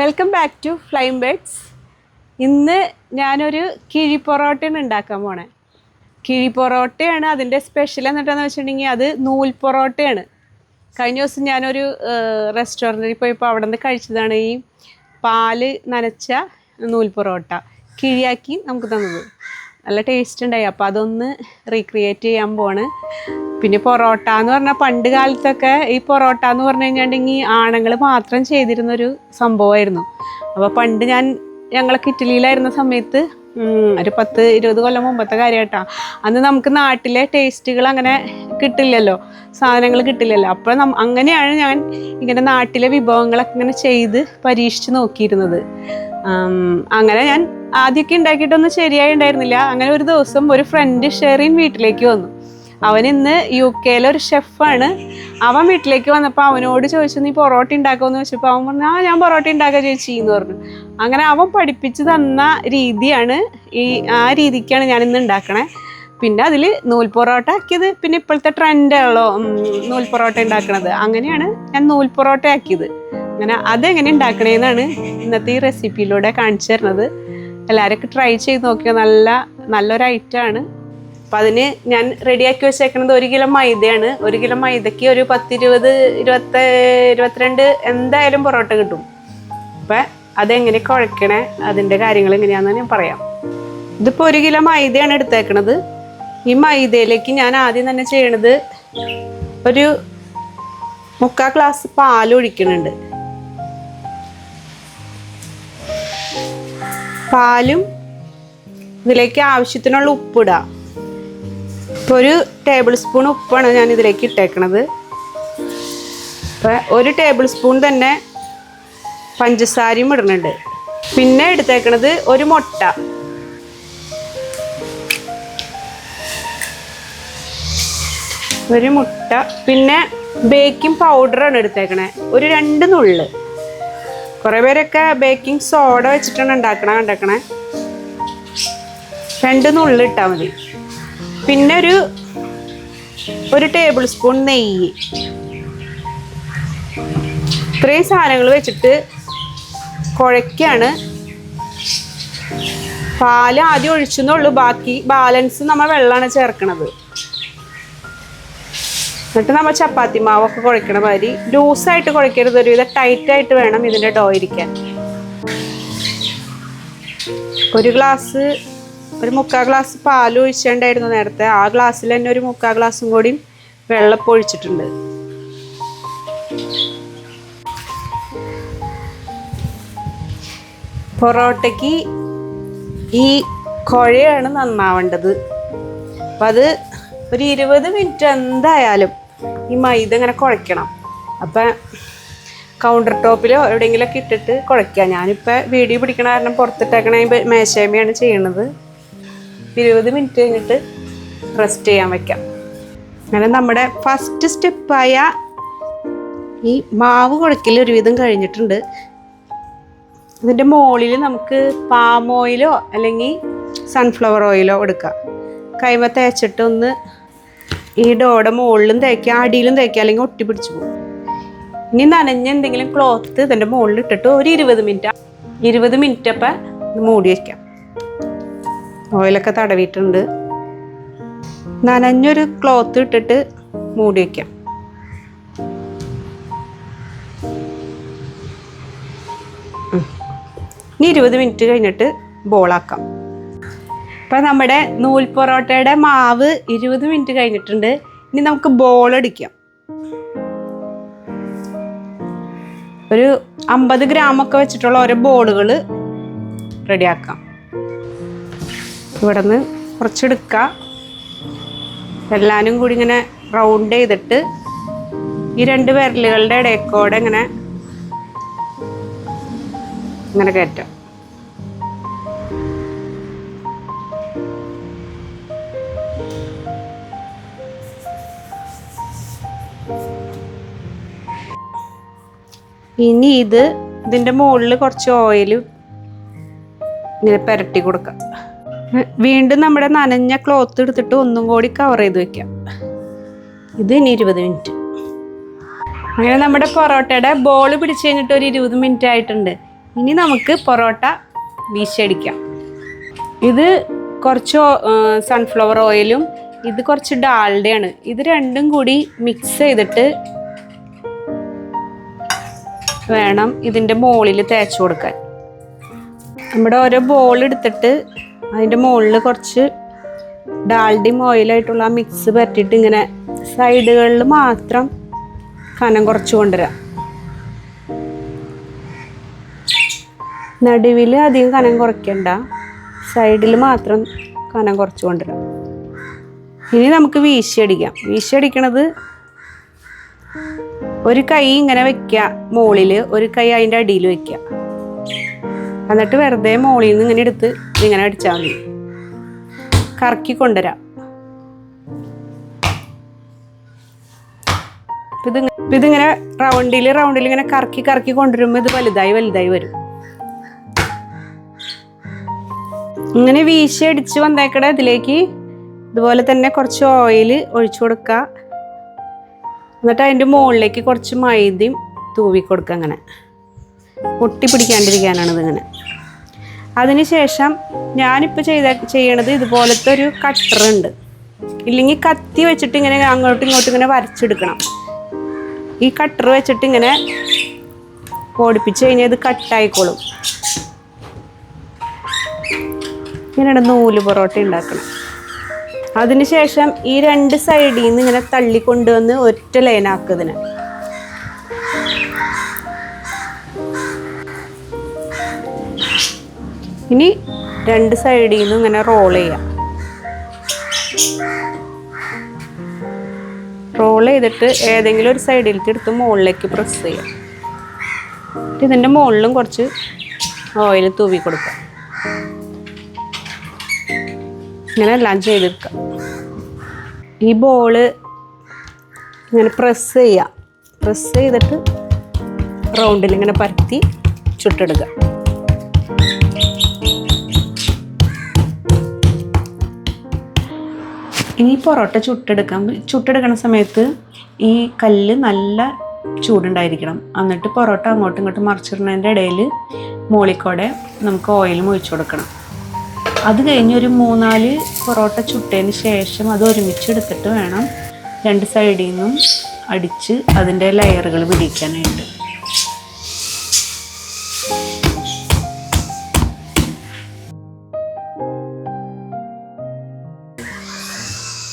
Welcome back to flame birds ഇന്ന് ഞാനൊരു കിഴി പൊറോട്ടയാണ് ഉണ്ടാക്കാൻ പോണേ. കിഴി പൊറോട്ടയാണ് അതിന്റെ സ്പെഷ്യൽ എന്നിട്ടാന്ന് വെച്ചിട്ടുണ്ടെങ്കിൽ അത് നൂൽ പൊറോട്ടയാണ്. കഴിഞ്ഞ ദിവസം ഞാനൊരു റെസ്റ്റോറന്റിൽ പോയപ്പോൾ അവിടെ നിന്ന് കഴിച്ചതാണ് ഈ പാൽ നനച്ച നൂൽ പൊറോട്ട. കിഴിയാക്കി നമുക്ക് തന്നത്. നല്ല ടേസ്റ്റ് ഉണ്ടായി. അപ്പോൾ അതൊന്ന് റീക്രിയേറ്റ് ചെയ്യാൻ പോണ്. പിന്നെ പൊറോട്ട എന്ന് പറഞ്ഞാൽ പണ്ട് കാലത്തൊക്കെ ഈ പൊറോട്ട എന്ന് പറഞ്ഞു കഴിഞ്ഞിട്ടുണ്ടെങ്കിൽ ആണുങ്ങൾ മാത്രം ചെയ്തിരുന്നൊരു സംഭവമായിരുന്നു അപ്പോൾ പണ്ട് ഞാൻ ഞങ്ങളൊക്കെ ഇറ്റലിയിലായിരുന്ന സമയത്ത് ഒരു പത്ത് ഇരുപത് കൊല്ലം മുമ്പത്തെ കാര്യമായിട്ടാ അന്ന് നമുക്ക് നാട്ടിലെ ടേസ്റ്റുകൾ അങ്ങനെ കിട്ടില്ലല്ലോ. സാധനങ്ങൾ കിട്ടില്ലല്ലോ. അപ്പോൾ നം അങ്ങനെയാണ് ഞാൻ ഇങ്ങനെ നാട്ടിലെ വിഭവങ്ങളൊക്കെ ഇങ്ങനെ ചെയ്ത് പരീക്ഷിച്ച് നോക്കിയിരുന്നത്. അങ്ങനെ ഞാൻ ആദ്യമൊക്കെ ഉണ്ടാക്കിയിട്ടൊന്നും ശരിയായി ഉണ്ടായിരുന്നില്ല. അങ്ങനെ ഒരു ദിവസം ഒരു ഫ്രണ്ട് ഷെറിൻ വീട്ടിലേക്ക് വന്നു. അവൻ ഇന്ന് യു കെയിലെ ഒരു ഷെഫാണ് അവൻ വീട്ടിലേക്ക് വന്നപ്പോൾ അവനോട് ചോദിച്ചു നീ പൊറോട്ട ഉണ്ടാക്കുമെന്ന് ചോദിച്ചപ്പോൾ അവൻ പറഞ്ഞു ആ ഞാൻ പൊറോട്ട ഉണ്ടാക്കുക ചേച്ചി എന്ന് പറഞ്ഞു. അങ്ങനെ അവൻ പഠിപ്പിച്ചു തന്ന രീതിയാണ് ഈ ആ രീതിക്കാണ് ഞാൻ ഇന്ന് ഉണ്ടാക്കണേ. പിന്നെ അതിൽ നൂൽ പൊറോട്ട ആക്കിയത്. പിന്നെ ഇപ്പോഴത്തെ ട്രെൻഡാണല്ലോ നൂൽ പൊറോട്ട ഉണ്ടാക്കണത്. അങ്ങനെയാണ് ഞാൻ നൂൽ പൊറോട്ട ആക്കിയത്. അങ്ങനെ അതെങ്ങനെ ഉണ്ടാക്കണേന്നാണ് ഇന്നത്തെ ഈ റെസിപ്പിയിലൂടെ കാണിച്ചു തരുന്നത്. എല്ലാവരൊക്കെ ട്രൈ ചെയ്ത് നോക്കിയാൽ നല്ല നല്ലൊരു ഐറ്റമാണ് അപ്പം അതിന് ഞാൻ റെഡിയാക്കി വെച്ചേക്കുന്നത് ഒരു കിലോ മൈദയാണ്. ഒരു കിലോ മൈദയ്ക്ക് ഒരു പത്തിരുപത് ഇരുപത്തി ഇരുപത്തിരണ്ട് എന്തായാലും പൊറോട്ട കിട്ടും. അപ്പം അതെങ്ങനെ കുഴക്കണേ? അതിന്റെ കാര്യങ്ങൾ എങ്ങനെയാണെന്ന് ഞാൻ പറയാം. ഇതിപ്പോൾ ഒരു കിലോ മൈദയാണ് എടുത്തേക്കണത്. ഈ മൈദയിലേക്ക് ഞാൻ ആദ്യം തന്നെ ചെയ്യണത് ഒരു മുക്കാൽ ഗ്ലാസ് പാൽ ഒഴിക്കുന്നുണ്ട് പാലും ഇതിലേക്ക് ആവശ്യത്തിനുള്ള ഉപ്പിടുക ഇപ്പോൾ ഒരു ടേബിൾ സ്പൂൺ ഉപ്പാണ് ഞാൻ ഇതിലേക്ക് ഇട്ടേക്കണത്. അപ്പോൾ ഒരു ടേബിൾ സ്പൂൺ തന്നെ പഞ്ചസാരയും ഇടുന്നുണ്ട് പിന്നെ എടുത്തേക്കണത് ഒരു മുട്ട. ഒരു മുട്ട. പിന്നെ ബേക്കിംഗ് പൗഡറാണ് എടുത്തേക്കണേ. ഒരു രണ്ട് നുള്ള്. കുറേ പേരൊക്കെ ബേക്കിംഗ് സോഡ വെച്ചിട്ടാണ് ഉണ്ടാക്കണ കണ്ടേക്കണേ. രണ്ട് നുള്ളി ഇട്ടാൽ മതി. പിന്നെ ഒരു ഒരു ടേബിൾ സ്പൂൺ നെയ്യ്. ഇത്രയും സാധനങ്ങൾ വെച്ചിട്ട് കുഴയ്ക്കാണ്. പാൽ ആദ്യം ഒഴിച്ചെന്നുള്ളൂ ബാക്കി ബാലൻസ് നമ്മൾ വെള്ളമാണ് ചേർക്കണത്. എന്നിട്ട് നമ്മൾ ചപ്പാത്തി മാവൊക്കെ കുഴക്കണ മാതിരി ലൂസായിട്ട് കുഴക്കരുത്. ഒരുവിധം ടൈറ്റായിട്ട് വേണം ഇതിന്റെ ഡോ ഇരിക്കാൻ. ഒരു ഗ്ലാസ് ഒരു മുക്കാൽ ഗ്ലാസ് പാൽ ഒഴിച്ചേണ്ടായിരുന്നു നേരത്തെ. ആ ഗ്ലാസ്സിൽ തന്നെ ഒരു മുക്കാൽ ഗ്ലാസും കൂടി വെള്ളം ഒഴിച്ചിട്ടുണ്ട്. പൊറോട്ടയ്ക്ക് ഈ കുഴയാണ് നന്നാവേണ്ടത്. അപ്പം അത് ഒരു ഇരുപത് മിനിറ്റ് എന്തായാലും ഈ മൈദ ഇങ്ങനെ കുഴയ്ക്കണം. അപ്പം കൗണ്ടർ ടോപ്പിലോ എവിടെയെങ്കിലുമൊക്കെ ഇട്ടിട്ട് കുഴയ്ക്കുക ഞാനിപ്പോൾ വീഡിയോ പിടിക്കണ കാരണം പുറത്തിട്ടേക്കണ മേശേമയാണ് ചെയ്യണത്. ഇരുപത് മിനിറ്റ് കഴിഞ്ഞിട്ട് റെസ്റ്റ് ചെയ്യാൻ വയ്ക്കാം അങ്ങനെ നമ്മുടെ ഫസ്റ്റ് സ്റ്റെപ്പായ ഈ മാവ് കുഴക്കൽ ഒരുവിധം കഴിഞ്ഞിട്ടുണ്ട്. ഇതിന്റെ മുകളിൽ നമുക്ക് പാം ഓയിലോ അല്ലെങ്കിൽ സൺഫ്ലവർ ഓയിലോ എടുക്കാം. കൈമ തേച്ചിട്ട് ഒന്ന് ഈ ഡോടെ മുകളിലും തേക്കുക അടിയിലും തേക്കുക അല്ലെങ്കിൽ ഒട്ടിപ്പിടിച്ചു പോകും. ഇനി നനഞ്ഞ എന്തെങ്കിലും ക്ലോത്ത് ഇതിന്റെ മുകളിൽ ഇട്ടിട്ട് ഒരു ഇരുപത് മിനിറ്റ് ഇരുപത് മിനിറ്റ് അപ്പം മൂടി വയ്ക്കാം ഓയിലൊക്കെ തടവിയിട്ടുണ്ട്. നനഞ്ഞൊരു ക്ലോത്ത് ഇട്ടിട്ട് മൂടി വയ്ക്കാം. ഇനി ഇരുപത് മിനിറ്റ് കഴിഞ്ഞിട്ട് ബോളാക്കാം ഇപ്പം നമ്മുടെ നൂൽ പൊറോട്ടയുടെ മാവ് ഇരുപത് മിനിറ്റ് കഴിഞ്ഞിട്ടുണ്ട്. ഇനി നമുക്ക് ബോൾ അടിക്കാം. ഒരു അമ്പത് ഗ്രാമൊക്കെ വെച്ചിട്ടുള്ള ഓരോ ബോളുകൾ റെഡിയാക്കാം. ഇവിടെ നിന്ന് കുറച്ചെടുക്കുക എല്ലാവരും കൂടി ഇങ്ങനെ റൗണ്ട് ചെയ്തിട്ട് ഈ രണ്ട് വിരലുകളുടെ ഇടയ്ക്കോടെ ഇങ്ങനെ ഇങ്ങനെ കയറ്റാം. ഇനി ഇത് ഇതിന്റെ മുകളിൽ കുറച്ച് ഓയിൽ ഇങ്ങനെ പുരട്ടി കൊടുക്കാം. വീണ്ടും നമ്മുടെ നനഞ്ഞ ക്ലോത്ത് എടുത്തിട്ട് ഒന്നും കൂടി കവർ ചെയ്ത് വെക്കാം. ഇത് ഇനി ഇരുപത് മിനിറ്റ് അങ്ങനെ നമ്മുടെ പൊറോട്ടയുടെ ബോൾ പിടിച്ചു കഴിഞ്ഞിട്ട് ഒരു ഇരുപത് മിനിറ്റ് ആയിട്ടുണ്ട്. ഇനി നമുക്ക് പൊറോട്ട വീശടിക്കാം. ഇത് കുറച്ച് സൺഫ്ലവർ ഓയിലും ഇത് കുറച്ച് ഡാൽഡയാണ്. ഇത് രണ്ടും കൂടി മിക്സ് ചെയ്തിട്ട് വേണം ഇതിന്റെ മുകളിൽ തേച്ച് കൊടുക്കാൻ. നമ്മുടെ ഓരോ ബോൾ എടുത്തിട്ട് അതിന്റെ മുകളിൽ കുറച്ച് ഡാൽഡിയും ഓയിലായിട്ടുള്ള ആ മിക്സ് പറ്റിയിട്ട് ഇങ്ങനെ സൈഡുകളിൽ മാത്രം കനം കുറച്ച് കൊണ്ടുവരാം. നടുവിൽ അധികം കനം കുറയ്ക്കണ്ട. സൈഡിൽ മാത്രം കനം കുറച്ച് കൊണ്ടുവരാം. ഇനി നമുക്ക് വീശിയടിക്കാം വീശിയടിക്കണത് ഒരു കൈ ഇങ്ങനെ വെക്കുക മുകളിൽ ഒരു കൈ അതിന്റെ അടിയിൽ വെക്കുക. എന്നിട്ട് വെറുതെ മുകളിൽ നിന്ന് ഇങ്ങനെ എടുത്ത് ഇങ്ങനെ അടിച്ചാൽ മതി. കറക്കി കൊണ്ടുവരാം. ഇത് ഇതിങ്ങനെ റൗണ്ടിൽ റൗണ്ടിൽ ഇങ്ങനെ കറക്കി കറക്കി കൊണ്ടുവരുമ്പോൾ ഇത് വലുതായി വലുതായി വരും. ഇങ്ങനെ വീശി അടിച്ച് വന്നേക്കട ഇതിലേക്ക് ഇതുപോലെ തന്നെ കുറച്ച് ഓയിൽ ഒഴിച്ചു കൊടുക്കുക. എന്നിട്ട് അതിന്റെ മുകളിലേക്ക് കുറച്ച് മൈദയും തൂവി കൊടുക്കുക അങ്ങനെ. ഒട്ടി പിടിക്കാണ്ടിരിക്കാനാണ് ഇതിങ്ങനെ അതിനുശേഷം ഞാനിപ്പോൾ ചെയ്ത ചെയ്യണത് ഇതുപോലത്തെ ഒരു കട്ടറുണ്ട് ഇല്ലെങ്കിൽ കത്തി വെച്ചിട്ട് ഇങ്ങനെ അങ്ങോട്ടും ഇങ്ങോട്ടും ഇങ്ങനെ വരച്ചെടുക്കണം. ഈ കട്ടർ വെച്ചിട്ട് ഇങ്ങനെ ഓടിപ്പിച്ച് കഴിഞ്ഞാൽ ഇത് കട്ടായിക്കോളും ഇങ്ങനെയാണ് നൂൽ പൊറോട്ട ഉണ്ടാക്കണം അതിനുശേഷം ഈ രണ്ട് സൈഡിൽ നിന്ന് ഇങ്ങനെ തള്ളിക്കൊണ്ടുവന്ന് ഒറ്റ ലൈനാക്കുന്നതിന് ഇനി രണ്ട് സൈഡിൽ നിന്ന് ഇങ്ങനെ റോൾ ചെയ്യാം. റോൾ ചെയ്തിട്ട് ഏതെങ്കിലും ഒരു സൈഡിലേക്ക് എടുത്ത് മുകളിലേക്ക് പ്രസ് ചെയ്യാം. ഇതിന്റെ മുകളിലും കുറച്ച് ഓയിൽ തൂവി കൊടുക്കാം ഇങ്ങനെ ലഞ്ച് ചെയ്തെടുക്കാം ഈ ബോൾ ഇങ്ങനെ പ്രസ് ചെയ്യുക പ്രസ് ചെയ്തിട്ട് റൗണ്ടിൽ ഇങ്ങനെ പരത്തി ചുട്ടെടുക്കുക ഇനി പൊറോട്ട ചുട്ടെടുക്കാൻ ചുട്ടെടുക്കുന്ന സമയത്ത് ഈ കല്ല് നല്ല ചൂടുണ്ടായിരിക്കണം. എന്നിട്ട് പൊറോട്ട അങ്ങോട്ടും ഇങ്ങോട്ടും മറിച്ചിടുന്നതിന്റെ ഇടയിൽ മോളിക്കോടെ നമുക്ക് ഓയിലും ഒഴിച്ചു കൊടുക്കണം. അത് കഴിഞ്ഞ് ഒരു മൂന്നാൽ പൊറോട്ട ചുട്ടതിന് ശേഷം അത് ഒരുമിച്ച് എടുത്തിട്ട് വേണം രണ്ട് സൈഡിൽ നിന്നും അടിച്ച് അതിന്റെ ലെയറുകൾ പിടിക്കാനായിട്ട്.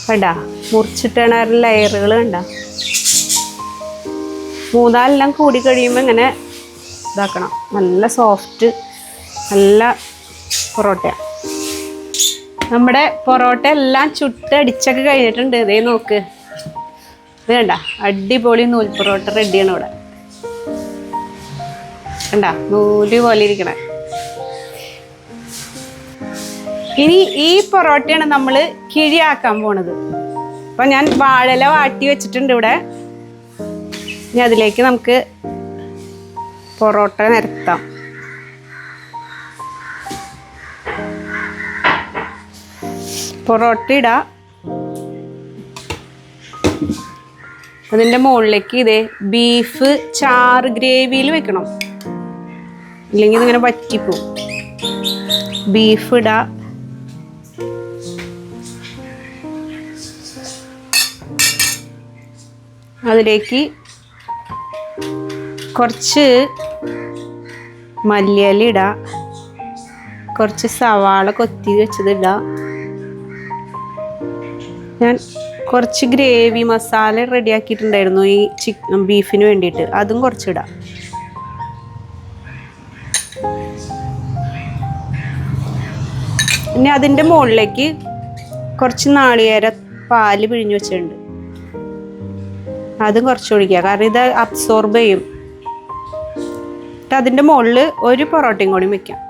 കണ്ടാ? മുറിച്ചിട്ടാണ് ലെയറുകൾ കണ്ട? മൂന്നാലെല്ലാം കൂടി കഴിയുമ്പോൾ ഇങ്ങനെ ഇതാക്കണം. നല്ല സോഫ്റ്റ് നല്ല പൊറോട്ടയാണ് നമ്മുടെ പൊറോട്ട എല്ലാം ചുട്ടടിച്ചൊക്കെ കഴിഞ്ഞിട്ടുണ്ട്. ഇതേ നോക്ക്. കണ്ട അടിപൊളി നൂൽ പൊറോട്ട റെഡിയാണ് ഇവിടെ. കണ്ട നൂൽ പോലെ ഇരിക്കണേ. ഇനി ഈ പൊറോട്ടയാണ് നമ്മൾ കിഴിയാക്കാൻ പോണത്. അപ്പൊ ഞാൻ വാഴല വാട്ടി വെച്ചിട്ടുണ്ട് ഇവിടെ. ഇനി അതിലേക്ക് നമുക്ക് പൊറോട്ട നിരത്താം. പൊറോട്ട ഇടാം അതിന്റെ മുകളിലേക്ക് ഇതേ ബീഫ് ചാറ് ഗ്രേവിയിൽ വെക്കണം. ഇല്ലെങ്കിൽ ഇതിങ്ങനെ പറ്റിപ്പോ ബീഫ് ഇടാ. അതിലേക്ക് കുറച്ച് മല്ലിയില ഇടാം. കുറച്ച് സവാള കൊത്തി വെച്ചത് ഇടാം. ഞാൻ കുറച്ച് ഗ്രേവി മസാല റെഡിയാക്കിയിട്ടുണ്ടായിരുന്നു ഈ ചിക്കൻ ബീഫിന് വേണ്ടിയിട്ട്. അതും കുറച്ചിടാം. ഇനി അതിന്റെ മുകളിലേക്ക് കുറച്ച് നാളികേര പാൽ പിഴിഞ്ഞു വെച്ചിട്ടുണ്ട്. അതും കുറച്ച് ഒഴിക്കുക. കാരണം ഇത് അബ്സോർബ് ചെയ്യും. അതിന്റെ മുകളിൽ ഒരു പൊറോട്ടയും കൂടി വെക്കാം.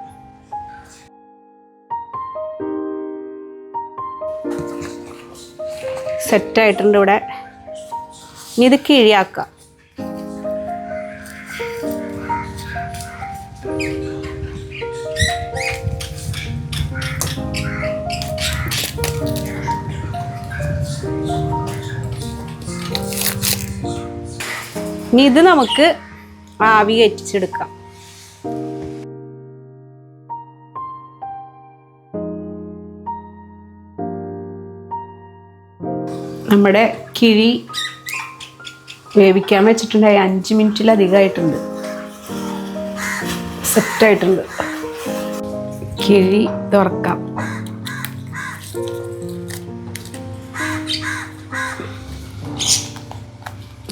സെറ്റായിട്ടുണ്ട് ഇവിടെ. ഇനി ഇത് കിഴിയാക്കുക ഇനി ഇത് നമുക്ക് ആവി കയറ്റിച്ചെടുക്കാം. നമ്മുടെ കിഴി വേവിക്കാൻ വെച്ചിട്ടുണ്ടായി അഞ്ച് മിനിറ്റിലധികമായിട്ടുണ്ട് സെറ്റായിട്ടുണ്ട് കിഴി തുറക്കാം.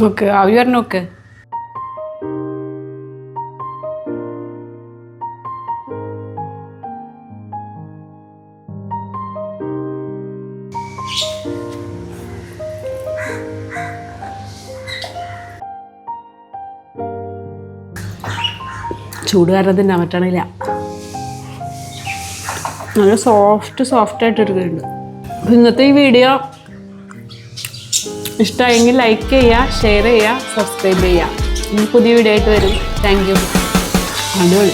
നോക്ക് ആവി നോക്ക്. ചൂട് കാരണം തന്നെ പറ്റണില്ല. നല്ല സോഫ്റ്റ് സോഫ്റ്റ് ആയിട്ട് എടുക്കുന്നുണ്ട് ഇന്നത്തെ ഈ വീഡിയോ ഇഷ്ടമായെങ്കിൽ ലൈക്ക് ചെയ്യുക ഷെയർ ചെയ്യുക സബ്സ്ക്രൈബ് ചെയ്യുക പുതിയ വീഡിയോ ആയിട്ട് വരും. താങ്ക് യു അടിപൊളി.